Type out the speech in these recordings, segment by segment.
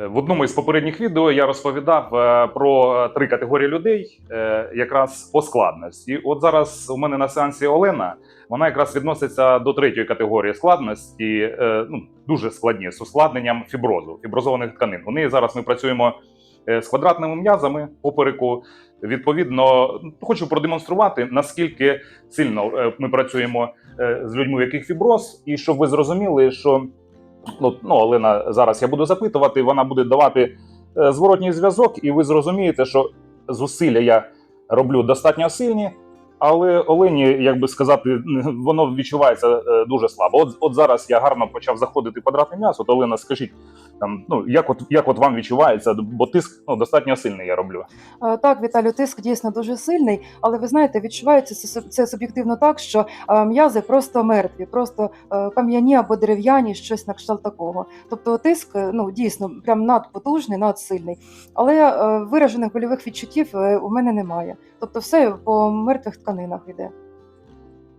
Е, В одному із попередніх відео я розповідав е, про три категорії людей, е, якраз по складності. І От зараз у мене на сеансі Олена, вона якраз відноситься до третьої категорії складності, е, ну дуже складні з ускладненням фіброзу, фіброзованих тканин. Неї зараз ми працюємо е, з квадратними м'язами попереку. Відповідно, хочу продемонструвати наскільки сильно е, ми працюємо е, з людьми, у яких фіброз, і щоб ви зрозуміли, що ну, ну Олена зараз я буду запитувати, вона буде давати е, зворотній зв'язок, і ви зрозумієте, що зусилля я роблю достатньо сильні, але Олені, як би сказати, воно відчувається е, дуже слабо. От, от зараз я гарно почав заходити квадратне м'ясо. То Олена, скажіть, там, ну як от як от вам відчувається, бо тиск ну, достатньо сильний я роблю. Е, Так, Віталію, тиск дійсно дуже сильний, але ви знаєте, відчувається це, це суб'єктивно так, що е, м'язи просто мертві, просто кам'яні або дерев'яні, щось на кшталт такого. Тобто тиск ну дійсно прям надпотужний, надсильний. Але виражених больових відчуттів у мене немає. Тобто, все по мертвих тканинах йде.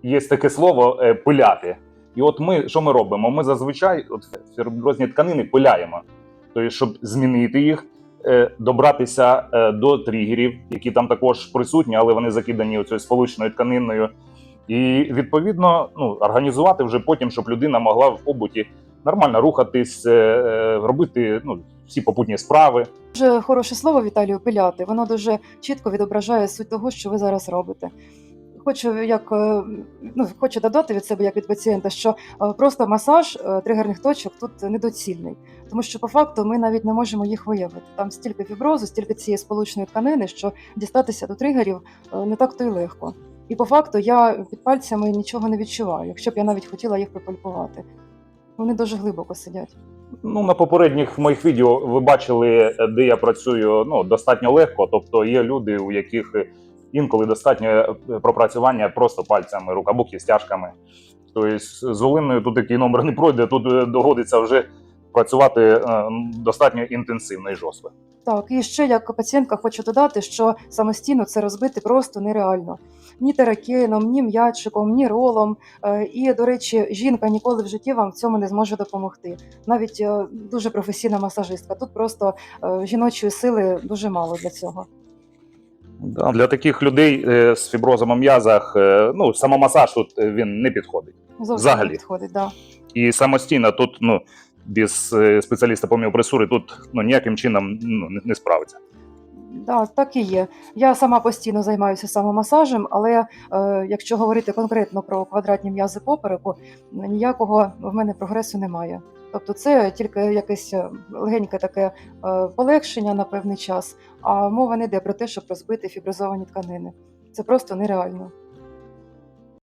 є таке слово е, пиляти. І от ми що ми робимо? Ми зазвичай от фіброзні тканини пиляємо. Тобто, щоб змінити їх, е, добратися е, до тригерів, які там також присутні, але вони закидані оцією сполученою тканиною. І відповідно ну, організувати вже потім, щоб людина могла в побуті нормально рухатись, робити ну, всі попутні справи. Дуже хороше слово Віталію пиляти. Воно дуже чітко відображає суть того, що ви зараз робите. Хочу як е, ну хочу додати від себе як від пацієнта, що е, просто масаж е, тригерних точок тут недоцільний, тому що по факту ми навіть не можемо їх виявити. Там стільки фіброзу, стільки цієї сполучної тканини, що дістатися до тригерів не так то й легко. І по факту я під пальцями нічого не відчуваю, якщо б я навіть хотіла їх пропальпувати. Вони дуже глибоко сидять. Ну, на попередніх моїх відео ви бачили, де я працюю ну, достатньо легко. Тобто є люди, у яких інколи достатньо е, пропрацювання просто пальцями, рук або кістяшками. Тобто з Олиною тут такий номер не пройде, тут е, доводиться вже працювати е, достатньо інтенсивно і жорстко. Так, і ще як пацієнтка хочу додати, що самостійно це розбити просто нереально. Ні теракеном, ні м'ячиком, ні ролом. І, до речі, жінка ніколи в житті вам в цьому не зможе допомогти. Навіть дуже професійна масажистка. Тут просто жіночої сили дуже мало для цього. Да, для таких людей е, з фіброзом у м'язах е, ну, самомасаж тут е, він не підходить. Зовсім Взагалі. не підходить, да. І самостійно тут ну, без е, спеціаліста по міопресурі тут ну, ніяким чином ну, не, не справиться. Да, так і є. Я сама постійно займаюся самомасажем, але е, якщо говорити конкретно про квадратні м'язи попереку, ніякого в мене прогресу немає. Тобто це тільки якесь е, легеньке таке е, полегшення на певний час, а мова не йде про те, щоб розбити фіброзовані тканини. Це просто нереально.